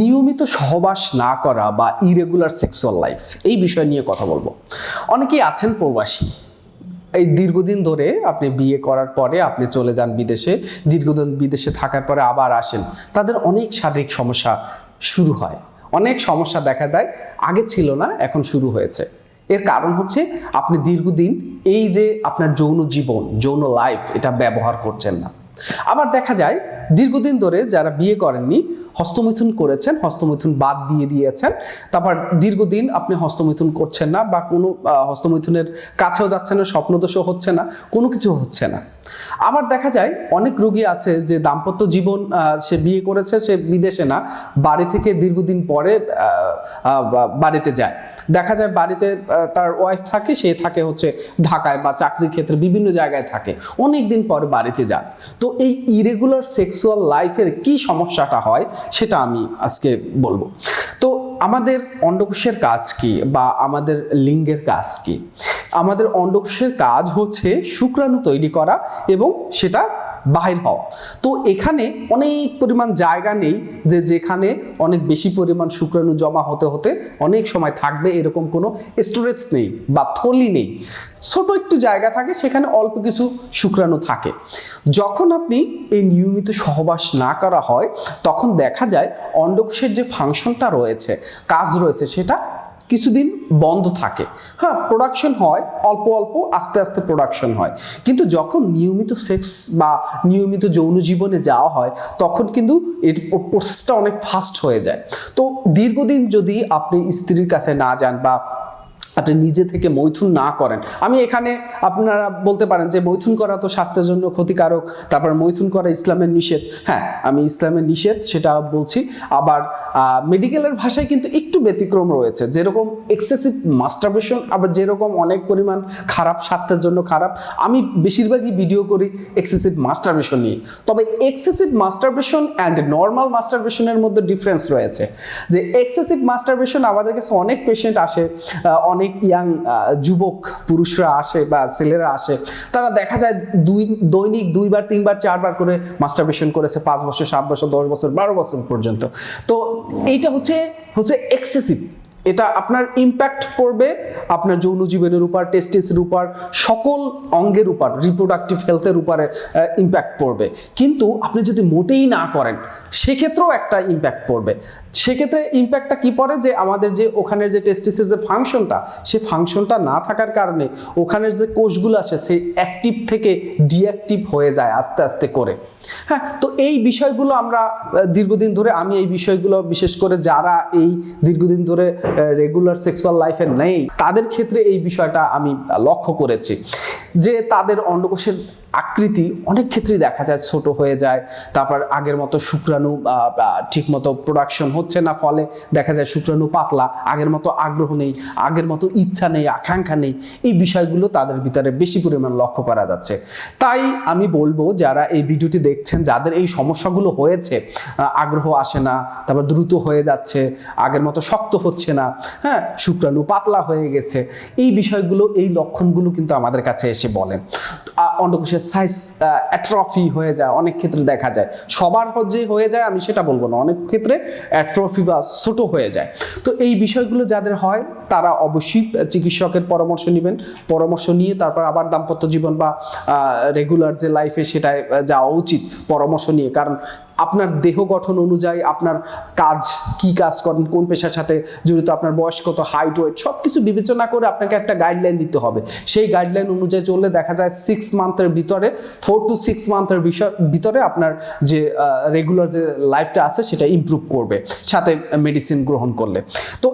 নিয়মিত সহবাস না করা বা ইরেগুলার সেক্সুয়াল লাইফ এই বিষয় নিয়ে কথা বলব। অনেকেই আছেন প্রবাসী। এই দীর্ঘদিন ধরে আপনি বিয়ে করার পরে আপনি চলে যান বিদেশে, দীর্ঘদিন বিদেশে থাকার পরে আবার আসেন। তাদের অনেক শারীরিক সমস্যা শুরু হয়। অনেক সমস্যা দেখা দেয়, আগে ছিল না, এখন শুরু হয়েছে। এর কারণ হচ্ছে আপনি দীর্ঘদিন এই যে আপনার যৌন জীবন, যৌন লাইফ এটা ব্যবহার করছেন না। আবার দেখা যায়, দীর্ঘদিন ধরে যারা বিয়ে করেননি, হস্তমৈথুন করেছেন, হস্তমৈথুন বাদ দিয়ে দিয়েছেন। তারপর দীর্ঘদিন আপনি হস্তমৈথুন করছেন না বা কোনো হস্তমৈথুনের কাছেও যাচ্ছেন না, স্বপ্নদোষও হচ্ছে না, কোনো কিছু হচ্ছে না। আবার দেখা যায়, অনেক রোগী আছে যে দাম্পত্য জীবন সে বিয়ে করেছে, সে বিদেশে না, বাড়ি থেকে দীর্ঘদিন পরে বাড়িতে যায়। দেখা যায় বাড়িতে তার ওয়াইফ থাকে, সে থাকে হচ্ছে ঢাকায় বা চাকরির ক্ষেত্রে বিভিন্ন জায়গায় থাকে। অনেক দিন পরে বাড়িতে যান। তো এই ইরেগুলার সেক্সুয়াল লাইফের কি সমস্যাটা হয়, সেটা আমি আজকে বলব। তো আমাদের অন্ডকোষের কাজ কি বা আমাদের লিঙ্গের কাজ কি? আমাদের অন্ডকোষের কাজ হচ্ছে শুক্রাণু তৈরি করা এবং সেটা বাহির হওয়া। তো এখানে অনেক পরিমাণ জায়গা নেই যে যেখানে অনেক বেশি পরিমাণ শুক্রাণু জমা হতে হতে অনেক সময় থাকবে, এরকম কোনো স্টোরেজ নেই বা থলি নেই। ছোট একটু জায়গা থাকে, সেখানে অল্প কিছু শুক্রাণু থাকে। যখন আপনি এই নিয়মিত সহবাস না করা হয়, তখন দেখা যায় অন্ডকোষের যে ফাংশনটা রয়েছে, কাজ রয়েছে, সেটা কিছুদিন বন্ধ থাকে। হ্যাঁ প্রোডাকশন হয়, অল্প অল্প, আস্তে আস্তে প্রোডাকশন হয়। কিন্তু যখন নিয়মিত সেক্স বা নিয়মিত যৌন জীবনে যাওয়া হয়, তখন কিন্তু এর প্রসেসটা অনেক ফাস্ট হয়ে যায়। তো দীর্ঘদিন যদি আপনি স্ত্রীর কাছে না যান বা আপনি নিজে থেকে মৈথুন না করেন, আমি এখানে আপনারা বলতে পারেন যে মৈথুন করা তো স্বাস্থ্যের জন্য ক্ষতিকারক, তারপর মৈথুন করা ইসলামের নিষেধ। হ্যাঁ আমি ইসলামের নিষেধ, সেটা বলছি। আবার মেডিকেলের ভাষায় কিন্তু একটু ব্যতিক্রম রয়েছে। যেরকম এক্সেসিভ মাস্টারবেশন আবার যেরকম অনেক পরিমাণ খারাপ, স্বাস্থ্যের জন্য খারাপ, আমি বেশিরভাগই ভিডিও করি এক্সেসিভ মাস্টারবেশন নিয়ে। তবে এক্সেসিভ মাস্টারবেশন অ্যান্ড নর্মাল মাস্টারবেশনের মধ্যে ডিফারেন্স রয়েছে। যে এক্সেসিভ মাস্টারবেশন আমাদের কাছে অনেক পেশেন্ট আসে অনেক ইয়াং যুবক, পুরুষরা আসে বা ছেলেরা আসে, তারা দেখা যায় দুই, দৈনিক দুইবার, তিনবার, চারবার করে মাস্টারবেশন করেছে, পাঁচ বছর, সাত বছর, দশ বছর, বারো বছর পর্যন্ত। তো এইটা হচ্ছে হচ্ছে এক্সেসিভ এটা আপনার ইম্প্যাক্ট পড়বে আপনার যৌন জীবনের উপর টেস্টিসের উপর, সকল অঙ্গের উপর রিপ্রোডাক্টিভ হেলথের উপরে ইম্প্যাক্ট পড়বে। কিন্তু আপনি যদি মোটেই না করেন, সেক্ষেত্রেও একটা ইম্প্যাক্ট পড়বে। সেক্ষেত্রে ইম্প্যাক্টটা কি পড়ে? যে আমাদের যে ওখানের যে টেস্টিসের যে ফাংশনটা সেই ফাংশনটা না থাকার কারণে ওখানের যে কোষগুলো আছে সেই অ্যাক্টিভ থেকে ডিঅ্যাক্টিভ হয়ে যায় আস্তে আস্তে করে। হ্যাঁ তো এই বিষয়গুলো আমরা দীর্ঘদিন ধরে আমি এই বিষয়গুলো, বিশেষ করে যারা এই দীর্ঘদিন ধরে রেগুলার সেক্সুয়াল লাইফে নেই, তাদের ক্ষেত্রে এই বিষয়টা আমি লক্ষ্য করেছি। যে তাদের অন্ডকোষের আকৃতি অনেক ক্ষেত্রেই দেখা যায়, ছোট হয়ে যায়। তারপর আগের মতো শুক্রাণু ঠিক মতো প্রোডাকশন হচ্ছে না, ফলে দেখা যায় শুক্রাণু পাতলা, আগের মতো আগ্রহ নেই, আগের মতো ইচ্ছা নেই, আকাঙ্ক্ষা নেই। এই বিষয়গুলো তাদের ভিতরে বেশি পরিমাণ লক্ষ্য করা যাচ্ছে। তাই আমি বলব, যারা এই ভিডিওটি দেখছেন, যাদের এই সমস্যাগুলো হয়েছে আগ্রহ আসে না, তারপর দ্রুত হয়ে যাচ্ছে, আগের মতো শক্ত হচ্ছে না হ্যাঁ শুক্রাণু পাতলা হয়ে গেছে, এই বিষয়গুলো, এই লক্ষণগুলো কিন্তু আমাদের কাছে এসে বলেন আহ, অন্ডকোষের সাইজ অ্যাট্রফি হয়ে যায় অনেক ক্ষেত্রে দেখা যায়। সবার যে হয়ে যায় আমি সেটা বলব না। অনেক ক্ষেত্রে অ্যাট্রফি বা ছোট হয়ে যায়। তো এই বিষয়গুলো যাদের হয় তারা অবশ্যই চিকিৎসকের পরামর্শ নেবেন। পরামর্শ নিয়ে তারপর আবার দাম্পত্য জীবন বা রেগুলার যে লাইফে সেটায় যাওয়া উচিত। পরামর্শ নিয়ে। কারণ আপনার দেহ গঠন অনুযায়ী আপনার কাজ, কি কাজ করেন, কোন পেশার সাথে জড়িত, আপনার বয়স কত হাইট ওয়েট সব কিছু বিবেচনা করে আপনাকে একটা গাইডলাইন দিতে হবে। সেই গাইডলাইন অনুযায়ী চললে দেখা যায় সিক্স মান্থের ভিতরে ফোর টু সিক্স মান্থের বিষয়, ভিতরে আপনার যে রেগুলার যে লাইফটা আছে সেটা ইমপ্রুভ করবে, সাথে মেডিসিন গ্রহণ করলে। তো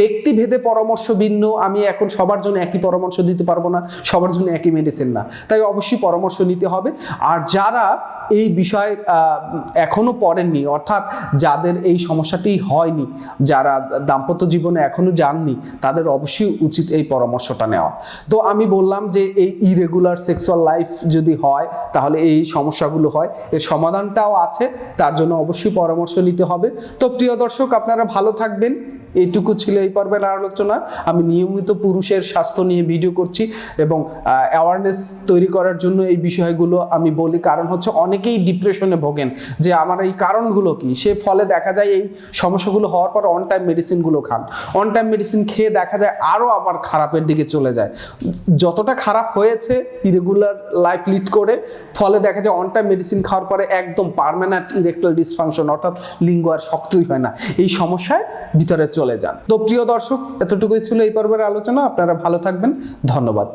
ব্যক্তিভেদে পরামর্শ ভিন্ন আমি এখন সবার জন্য একই পরামর্শ দিতে পারব না, সবার জন্য একই মেডিসিন না। তাই অবশ্যই পরামর্শ নিতে হবে। আর যারা এই বিষয় আহ, এখনও পড়েননি। অর্থাৎ যাদের এই সমস্যাটি হয়নি যারা দাম্পত্য জীবনে এখনও যাননি তাদের অবশ্যই উচিত এই পরামর্শটা নেওয়া। তো আমি বললাম যে এই ইরেগুলার সেক্সুয়াল লাইফ যদি হয় তাহলে এই সমস্যাগুলো হয়। এর সমাধানটাও আছে তার জন্য অবশ্যই পরামর্শ নিতে হবে। তো প্রিয় দর্শক আপনারা ভালো থাকবেন। এইটুকু ছিল এই পর্বের আলোচনা। আমি নিয়মিত পুরুষের স্বাস্থ্য নিয়ে ভিডিও করছি এবং অ্যাওয়ারনেস তৈরি করার জন্য এই বিষয়গুলো আমি বলি। কারণ হচ্ছে অনেকেই ডিপ্রেশনে ভোগেন যে আমার এই কারণগুলো কি? সে ফলে দেখা যায় এই সমস্যাগুলো হওয়ার পর অন টাইম মেডিসিনগুলো খান। অন টাইম মেডিসিন খেয়ে দেখা যায় আরও আবার খারাপের দিকে চলে যায়। যতটা খারাপ হয়েছে ইরেগুলার লাইফ লিড করে, ফলে দেখা যায় অন টাইম মেডিসিন খাওয়ার পরে একদম পার্মানেন্ট ইরেকটাল ডিসফাংশন অর্থাৎ লিঙ্গ আর শক্তই হয় না। এই সমস্যায় ভিতরে চলে যান। তো প্রিয় দর্শক এতটুকুই ছিল এই পর্বের আলোচনা। আপনারা ভালো থাকবেন। ধন্যবাদ।